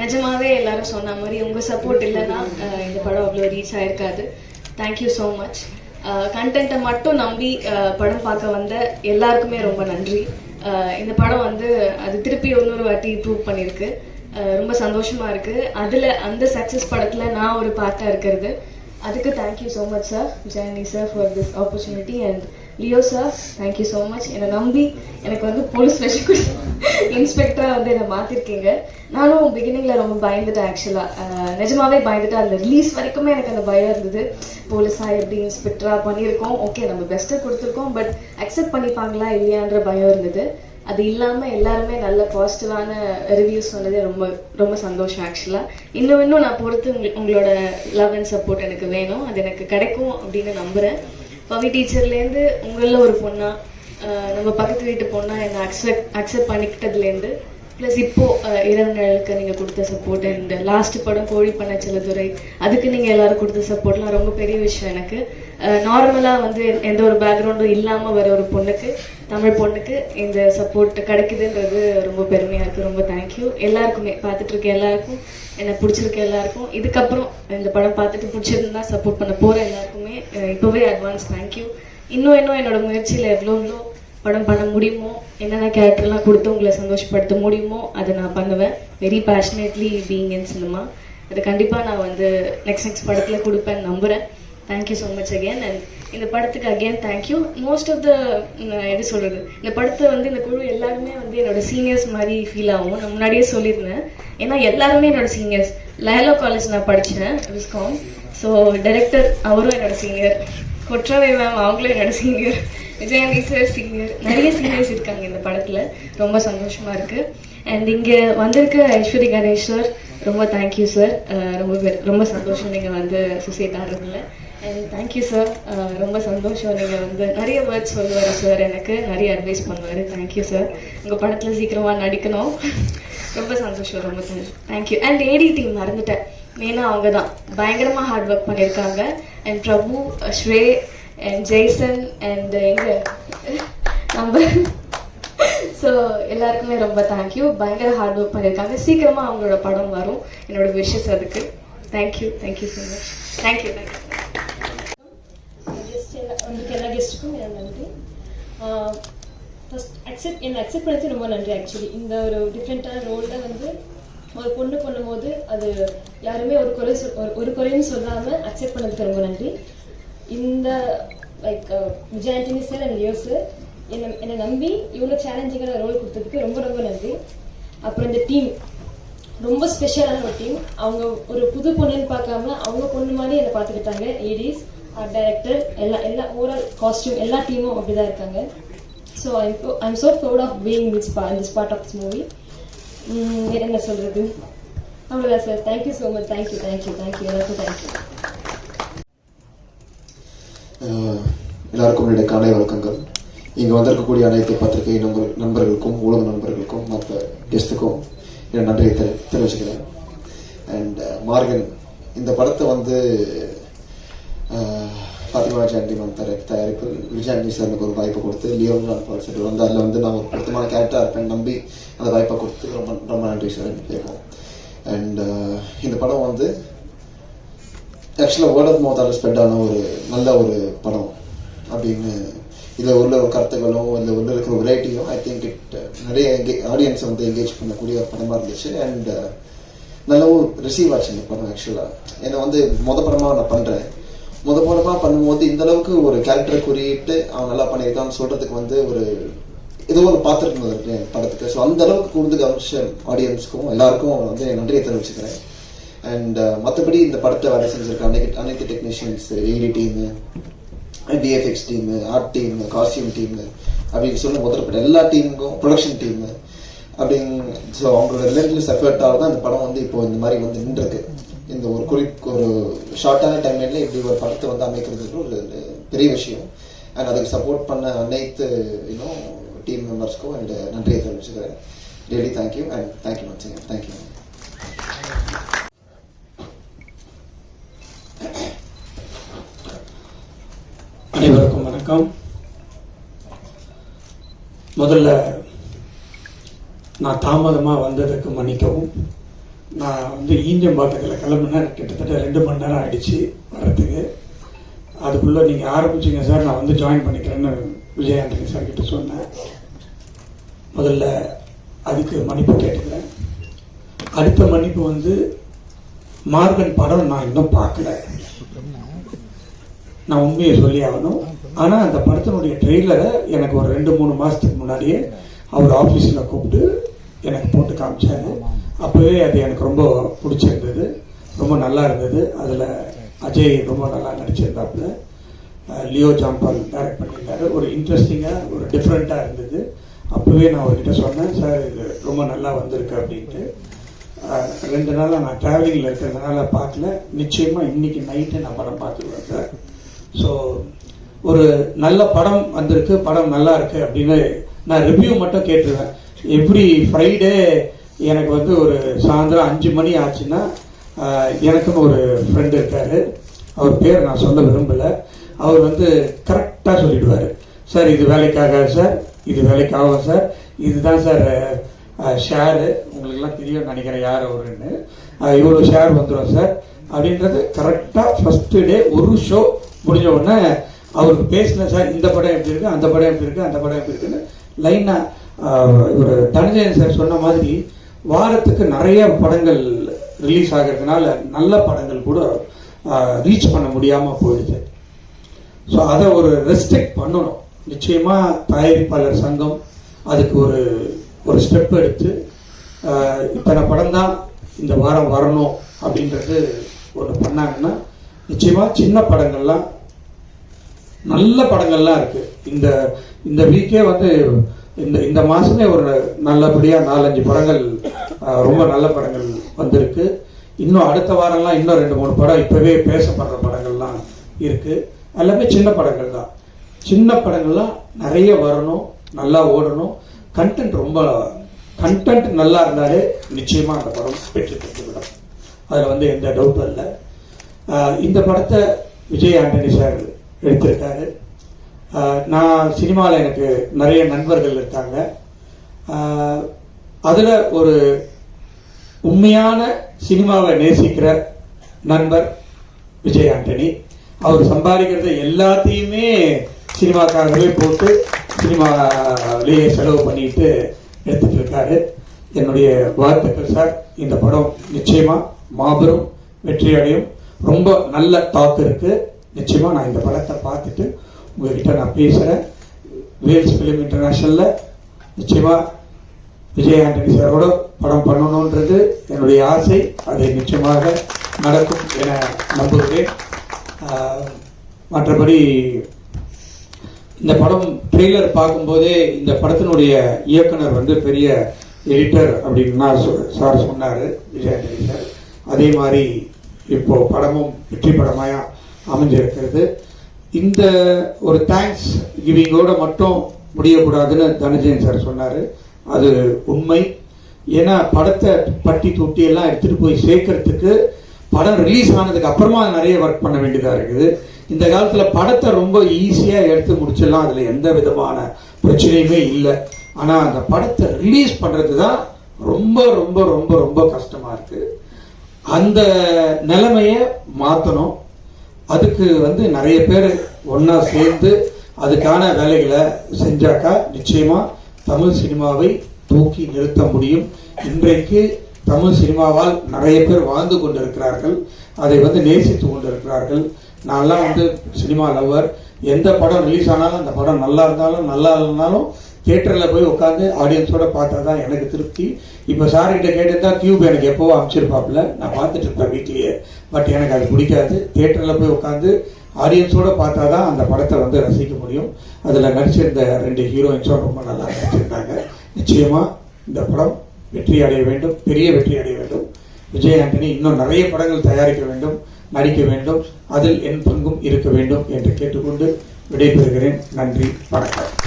நிஜமாவே எல்லாரும் சொன்ன மாதிரி உங்கள் சப்போர்ட் இல்லைன்னா இந்த படம் அவ்வளோ ரீச் ஆயிருக்காது. தேங்க்யூ ஸோ மச் கண்டென்ட்டை மட்டும் நம்பி படம் பார்க்க வந்த எல்லாருக்குமே ரொம்ப நன்றி. இந்த படம் வந்து அது திருப்பி இன்னொரு வாட்டி ப்ரூவ் பண்ணியிருக்கு ரொம்ப சந்தோஷமா இருக்கு. அதில் அந்த சக்ஸஸ் படத்தில் நான் ஒரு பார்ட்டாக இருக்கிறது. அதுக்கு thank you so much sir Jayani sir for this opportunity and Leo sir thank you so much என்னை நம்பி எனக்கு வந்து போலீஸ் ஸ்டேஷன் கூட இன்ஸ்பெக்டராக வந்து என்னை மாற்றிருக்கீங்க நானும் பிகினிங்கில் ரொம்ப பயந்துட்டேன் ஆக்சுவலாக நிஜமாவே பயந்துட்டேன். அந்த ரிலீஸ் வரைக்குமே எனக்கு அந்த பயம் இருந்தது. போலீஸாக எப்படி இன்ஸ்பெக்டராக பண்ணியிருக்கோம்? ஓகே நம்ம பெஸ்ட்டை கொடுத்துருக்கோம் பட் அக்செப்ட் பண்ணிப்பாங்களா இல்லையான்ற பயம் இருந்தது. அது இல்லாமல் எல்லாருமே நல்ல பாசிட்டிவான ரிவ்யூஸ் சொன்னது ரொம்ப ரொம்ப சந்தோஷம் ஆக்சுவலாக இன்னும் இன்னும் நான் பொறுத்து உங்களோட லவ் அண்ட் சப்போர்ட் எனக்கு வேணும். அது எனக்கு கிடைக்கும் அப்படின்னு நம்புகிறேன் பவி டீச்சர்லேருந்து உங்களில் ஒரு பொண்ணா நம்ம பக்கத்து வீட்டு பொண்ணா என்னை அக்செப்ட் அக்செப்ட் பண்ணிக்கிட்டதுலேருந்து ப்ளஸ் இப்போது ஆஹ் நீங்கள் கொடுத்த சப்போர்ட் அண்ட் லாஸ்ட் படம் கோழி பண்ண செல்லதுரை அதுக்கு நீங்கள் எல்லோரும் கொடுத்த சப்போர்ட்லாம் ரொம்ப பெரிய விஷயம் எனக்கு. நார்மலாக வந்து எந்த ஒரு பேக்ரவுண்டும் இல்லாமல் வர ஒரு பொண்ணுக்கு தமிழ் பொண்ணுக்கு இந்த சப்போர்ட் கிடைக்குதுன்றது ரொம்ப பெருமையாக இருக்குது ரொம்ப தேங்க்யூ எல்லாருக்குமே பார்த்துட்டு இருக்க எல்லாருக்கும் என்னை பிடிச்சிருக்க எல்லாருக்கும். இதுக்கப்புறம் இந்த படம் பார்த்துட்டு பிடிச்சிருந்தா சப்போர்ட் பண்ண போகிற எல்லாருக்குமே இப்போவே அட்வான்ஸ் தேங்க்யூ இன்னும் இன்னும் என்னோட முயற்சியில் எவ்வளோ எவ்வளோ படம் பண்ண முடியுமோ? என்னென்ன கேரக்டர்லாம் கொடுத்து உங்களை சந்தோஷப்படுத்த முடியுமோ அதை நான் பண்ணுவேன். Very passionately being in cinema அது கண்டிப்பாக நான் வந்து நெக்ஸ்ட் நெக்ஸ்ட் படத்தில் கொடுப்பேன் நம்புகிறேன் thank you so much again and இந்த படத்துக்கு again thank you most of the எப்படி சொல்கிறது இந்த படத்தை வந்து இந்த குழு எல்லாருமே வந்து என்னோட சீனியர்ஸ் மாதிரி ஃபீல் ஆகும். நான் முன்னாடியே சொல்லியிருந்தேன். ஏன்னா எல்லாருமே என்னோட சீனியர்ஸ் லயலோ காலேஜ் நான் படித்தேன் விஸ்காம் ஸோ டைரக்டர் அவரும் என்னோட சீனியர் கொற்றவை மேம் அவங்களும் என்னோட சீனியர் விஜயந்தி சார் சீனியர் நிறைய சீனியர்ஸ் இருக்காங்க இந்த படத்தில். ரொம்ப சந்தோஷமாக இருக்குது அண்ட் இங்கே வந்திருக்க ஐஸ்வரி கணேஷ் சார் ரொம்ப தேங்க்யூ சார் ரொம்ப ரொம்ப சந்தோஷம் நீங்கள் வந்து அசோசியேட் ஆடுறதுல அண்ட் தேங்க்யூ சார் ரொம்ப சந்தோஷம் நீங்கள் வந்து நிறைய வேர்ட்ஸ் சொல்லுவார் சார் எனக்கு. நிறைய அட்வைஸ் பண்ணுவார். தேங்க்யூ சார் உங்கள் படத்தில் சீக்கிரமாக நடிக்கணும். ரொம்ப சந்தோஷம் ரொம்ப தேங்க்யூ அண்ட் ஏடி டீம் மறந்துட்டேன். மெயினாக அவங்க தான் பயங்கரமாக ஹார்ட் ஒர்க் பண்ணியிருக்காங்க அண்ட் பிரபு ஸ்ரே அண்ட் ஜெய்சன் அண்ட் எங்க நம்ம ஸோ எல்லாருக்குமே ரொம்ப தேங்க்யூ பயங்கர ஹார்ட் ஒர்க் பண்ணியிருக்காங்க. சீக்கிரமாக அவங்களோட படம் வரும். என்னோட விஷஸ் அதுக்கு. Thank you thank you so much thank you thank you guest எல்லா எல்லா கெஸ்ட்டுக்கும் என் நன்றி. ஃபஸ்ட் அக்செப்ட் என்னை அக்செப்ட் பண்ணது ரொம்ப நன்றி ஆக்சுவலி இந்த ஒரு டிஃப்ரெண்ட்டான ரோலில் வந்து ஒரு பொண்ணு பண்ணும்போது அது யாருமே ஒரு குறை சொல் ஒரு- ஒரு குறையும் சொல்லாமல் அக்செப்ட் பண்ணதுக்கு ரொம்ப நன்றி. இந்த like uh, Vijay Antony sir and Leo sir என்னை என்னை நம்பி இவ்வளோ சேலஞ்சிங்கான ரோல் கொடுத்ததுக்கு ரொம்ப ரொம்ப நன்றி. அப்புறம் இந்த டீம் ரொம்ப ஸ்பெஷலான ஒரு டீம் அவங்க ஒரு புது பொண்ணுன்னு பார்க்காம அவங்க பொண்ணு மாதிரி என்னை பார்த்துக்கிட்டாங்க. ஏடிஸ் ஆர்ட் டைரக்டர் எல்லா எல்லா ஓவரால் காஸ்டியூம் எல்லா டீமும் அப்படி தான் இருக்காங்க. So I'm I'm so proud of being this பா this part of this movie என்ன சொல்கிறது அவ்வளோதான் sir thank you so much thank you thank you thank you எல்லாருக்கும் தேங்க்யூ எல்லாருக்கும் என்னுடைய காலை வணக்கங்கள். இங்கே வந்திருக்கக்கூடிய அனைத்து பத்திரிகை நண்பர் நண்பர்களுக்கும் ஊடக நண்பர்களுக்கும் மற்ற கெஸ்ட்டுக்கும் என் நன்றியை தெரி தெரிவிச்சுக்கிறேன். அண்ட் மார்கன் இந்த படத்தை வந்து பாத்திமா ஜாண்டி மேம் தர தயாரிப்பு விஜயாண்டி சார் எனக்கு ஒரு வாய்ப்பு கொடுத்து லியோன் பால் சார் வந்து அதில் வந்து நான் ஒரு பொருத்தமான கேரக்டராக இருப்பேன் நம்பி அந்த வாய்ப்பை கொடுத்து ரொம்ப ரொம்ப நன்றி சார் கேட்போம். அண்ட் இந்த படம் வந்து ஆக்சுவலாக வேர்ட் ஆஃப் மவுத்தால் ஸ்ப்ரெட் ஆன ஒரு நல்ல ஒரு படம். அப்படின்னு இதில் உள்ள கருத்துகளும் கருத்துக்களும் இதில் உள்ள இருக்கிற வெரைட்டியும் ஐ திங்க் இட் நிறைய எங்கே ஆடியன்ஸை வந்து என்கேஜ் பண்ணக்கூடிய ஒரு படமாக இருந்துச்சு. அண்ட் நல்லாவும் ரிசீவ் ஆச்சு இந்த படம் ஆக்சுவலாக ஏன்னா வந்து மொத படமாக நான் பண்ணுறேன் முத படமாக பண்ணும்போது இந்த அளவுக்கு ஒரு கேரக்டர் குறியிட்டு அவன் நல்லா பண்ணியிருக்கான்னு சொல்கிறதுக்கு வந்து ஒரு ஏதோ ஒரு பார்த்துருக்கேன் படத்துக்கு. ஸோ அந்த அளவுக்கு கூர்ந்து கவனிச்ச ஆடியன்ஸ்க்கும் எல்லாருக்கும் வந்து நன்றியை தெரிவிச்சுக்கிறேன். அண்ட் uh, மற்றபடி இந்த படத்தை வேலை செஞ்சிருக்க அனைத்து அனைத்து technicians AD team DFX team art team costume team அப்படின்னு சொல்லி முதல்பட்ட எல்லா டீமுக்கும் ப்ரொடக்ஷன் டீமு அப்படின்னு ஸோ அவங்களோட ரிலேட்டிவ்ஸ் எஃபர்ட்டாக தான் இந்த படம் வந்து இப்போ இந்த மாதிரி வந்து நின்றுருக்கு. இந்த ஒரு குறி ஒரு ஷார்ட்டான டைம்ல இப்படி ஒரு படத்தை வந்து அமைக்கிறதுக்கு ஒரு பெரிய விஷயம். அண்ட் அதுக்கு சப்போர்ட் பண்ண அனைத்து இன்னும் டீம் மெம்பர்ஸ்க்கும் அண்ட் நன்றியை தெரிவிச்சுக்கிறேன். Really thank you and thank you much thank you அனைவருக்கும் வணக்கம். முதல்ல நான் தாமதமாக வந்ததுக்கு மன்னிக்கவும். நான் வந்து ஈஞ்சம்பாக்கத்தில் கிளம்புனா கிட்டத்தட்ட ரெண்டு மணி நேரம் ஆயிடுச்சு வர்றதுக்கு. அதுக்குள்ளே நீங்கள் ஆரம்பிச்சிங்க சார் நான் வந்து ஜாயின் பண்ணிக்கிறேன்னு விஜய் ஆண்டனி சார் கிட்ட சொன்னேன். முதல்ல அதுக்கு மன்னிப்பு கேட்டுக்கிறேன். அடுத்த மன்னிப்பு வந்து மார்கன் படம் நான் இன்னும் பார்க்கல. நான் உண்மையை சொல்லி ஆகணும். ஆனால் அந்த படத்தினுடைய ட்ரெய்லரை எனக்கு ஒரு ரெண்டு மூணு மாதத்துக்கு முன்னாடியே அவர் ஆஃபீஸில் கூப்பிட்டு எனக்கு போட்டு காமிச்சாங்க அப்போவே அது எனக்கு ரொம்ப பிடிச்சிருந்தது. ரொம்ப நல்லா இருந்தது. அதில் அஜய் ரொம்ப நல்லா நடிச்சிருந்தாப்புல. லியோ ஜாம்பால் டைரக்ட் பண்ணியிருந்தாரு. ஒரு இன்ட்ரெஸ்டிங்காக ஒரு டிஃப்ரெண்ட்டாக இருந்தது. அப்போவே நான் அவர்கிட்ட சொன்னேன் சார் இது ரொம்ப நல்லா வந்திருக்கு அப்படின்ட்டு. ரெண்டு நாளாக நான் ட்ராவலிங்கில் இருக்கிறதுனால பார்க்கல. நிச்சயமாக இன்னைக்கு நைட்டு நான் படம் பார்த்துருவேன் சார். ஸோ ஒரு நல்ல படம் வந்திருக்கு படம் நல்லா இருக்கு அப்படின்னு நான் ரிவ்யூ மட்டும் கேட்டுருவேன். எவ்ரி ஃப்ரைடே எனக்கு வந்து ஒரு சாயந்தரம் அஞ்சு மணி ஆச்சுன்னா ஆஹ், எனக்குன்னு ஒரு ஃப்ரெண்டு இருக்கார். அவர் பேர் நான் சொல்ல விரும்பல. அவர் வந்து கரெக்டாக சொல்லிடுவார். சார் இது வேலைக்காகாது சார் இது வேலைக்காகும் சார் இதுதான் சார் ஷேரு உங்களுக்கெல்லாம் தெரியும் நினைக்கிறேன் யார் அவருன்னு. இவ்வளோ ஷேர் வந்துடும் சார். அப்படின்றது கரெக்டாக ஃபஸ்ட்டு டே ஒரு ஷோ முடிஞ்ச உடனே அவருக்கு பேசின சார் இந்த படம் எப்படி இருக்குது அந்த படம் எப்படி இருக்குது அந்த படம் எப்படி இருக்குன்னு லைனாக ஒரு தனஞ்சயன் சார் சொன்ன மாதிரி வாரத்துக்கு நிறைய படங்கள் ரிலீஸ் ஆகிறதுனால நல்ல படங்கள் கூட ரீச் பண்ண முடியாமல் போயிடுது ஸோ அதை ஒரு ரெஸ்ட்ரிக்ட் பண்ணணும். நிச்சயமாக தயாரிப்பாளர் சங்கம் அதுக்கு ஒரு ஒரு ஸ்டெப் எடுத்து இத்தனை படம் தான் இந்த வாரம் வரணும் அப்படின்றது ஒன்று பண்ணாங்கன்னா நிச்சயமாக சின்ன படங்கள்லாம் நல்ல படங்கள்லாம் இருக்குது இந்த இந்த வீக்கே வந்து இந்த இந்த மாதமே ஒரு நல்லபடியாக நாலஞ்சு படங்கள் ரொம்ப நல்ல படங்கள் வந்திருக்கு. இன்னும் அடுத்த வாரம்லாம் இன்னும் ரெண்டு மூணு படம் இப்போவே பேசப்படுற படங்கள்லாம் இருக்கு. எல்லாமே சின்ன படங்கள் தான். சின்ன படங்கள்லாம் நிறைய வரணும் நல்லா ஓடணும். கண்டென்ட் ரொம்ப கண்டென்ட் நல்லா இருந்தாலே நிச்சயமாக அந்த படம் வெற்றி விடும். அதில் வந்து எந்த டவுட்டும் இல்லை. இந்த படத்தை விஜய் ஆண்டனி சார் எடுத்திருக்காரு. நான் சினிமாவில் எனக்கு நிறைய நண்பர்கள் இருக்காங்க. அதில் ஒரு உண்மையான சினிமாவை நேசிக்கிற நண்பர் விஜய் ஆண்டனி. அவர் சம்பாதிக்கிறத எல்லாத்தையுமே சினிமாக்காரர்களே போட்டு சினிமாவிலேயே செலவு பண்ணிட்டு எடுத்துட்டு இருக்காரு. என்னுடைய வாழ்த்துக்கள் சார் இந்த படம் நிச்சயமாக மாபெரும் வெற்றி அடையும். ரொம்ப நல்ல டாக் இருக்கு. நிச்சயமா நான் இந்த படத்தை பார்த்துட்டு உங்ககிட்ட நான் பேசுறேன். வேல்ஸ் பிலிம் இன்டர்நேஷனல்ல நிச்சயமா விஜய் ஆண்டனி சாரோட படம் பண்ணணுன்றது என்னுடைய ஆசை. அது நிச்சயமாக நடக்கும் என நம்புகிறேன். மற்றபடி இந்த படம் ட்ரெய்லர் பார்க்கும்போதே இந்த படத்தினுடைய இயக்குனர் வந்து பெரிய எடிட்டர் அப்படின்னு சார் சொன்னார் விஜய் ஆண்டனி சார் அதே மாதிரி இப்போ படமும் வெற்றி படமாக அமைஞ்சிருக்கிறது. இந்த ஒரு தேங்க்ஸ் கிவிங்கோட மட்டும் முடியக்கூடாதுன்னு தனஞ்சயன் சார் சொன்னார். அது உண்மை. ஏன்னா படத்தை பட்டி தொட்டி எல்லாம் எடுத்துகிட்டு போய் சேர்க்கறதுக்கு படம் ரிலீஸ் ஆனதுக்கு அப்புறமா நிறைய ஒர்க் பண்ண வேண்டியதாக இருக்குது. இந்த காலத்தில் படத்தை ரொம்ப ஈஸியாக எடுத்து முடிச்சிடலாம். அதில் எந்த விதமான பிரச்சனையுமே இல்லை. ஆனால் அந்த படத்தை ரிலீஸ் பண்ணுறது தான் ரொம்ப ரொம்ப ரொம்ப ரொம்ப கஷ்டமாக இருக்குது அந்த நிலைமையை மாற்றணும் அதுக்கு வந்து நிறைய பேர் ஒன்றா சேர்ந்து அதுக்கான வேலைகளை செஞ்சாக்கா நிச்சயமாக தமிழ் சினிமாவை தூக்கி நிறுத்த முடியும். இன்றைக்கு தமிழ் சினிமாவால் நிறைய பேர் வாழ்ந்து கொண்டிருக்கிறார்கள். அதை வந்து நேசித்து கொண்டிருக்கிறார்கள். நான்லாம் வந்து சினிமா லவ்வர். எந்த படம் ரிலீஸ் ஆனாலும் அந்த படம் நல்லா இருந்தாலும் நல்லா இல்லைனாலும் தியேட்டரில் போய் உட்காந்து ஆடியன்ஸோட பார்த்தா தான் எனக்கு திருப்தி. இப்போ சார்கிட்ட கேட்டிருந்தா டியூப் எனக்கு எப்போவோ அமைச்சிருப்பாப்புல? நான் பார்த்துட்டு இருப்பேன் வீட்லேயே. பட் எனக்கு அது பிடிக்காது. தியேட்டரில் போய் உட்காந்து ஆடியன்ஸோட பார்த்தா தான் அந்த படத்தை வந்து ரசிக்க முடியும். அதில் நடிச்சிருந்த ரெண்டு ஹீரோயின்ஸும் ரொம்ப நல்லா நடிச்சிருந்தாங்க. நிச்சயமாக இந்த படம் வெற்றி அடைய வேண்டும் பெரிய வெற்றி அடைய வேண்டும். விஜய் ஆண்டனி இன்னும் நிறைய படங்கள் தயாரிக்க வேண்டும் நடிக்க வேண்டும். அதில் என் பங்கும் இருக்க வேண்டும் என்று கேட்டுக்கொண்டு விடைபெறுகிறேன். நன்றி வணக்கம்.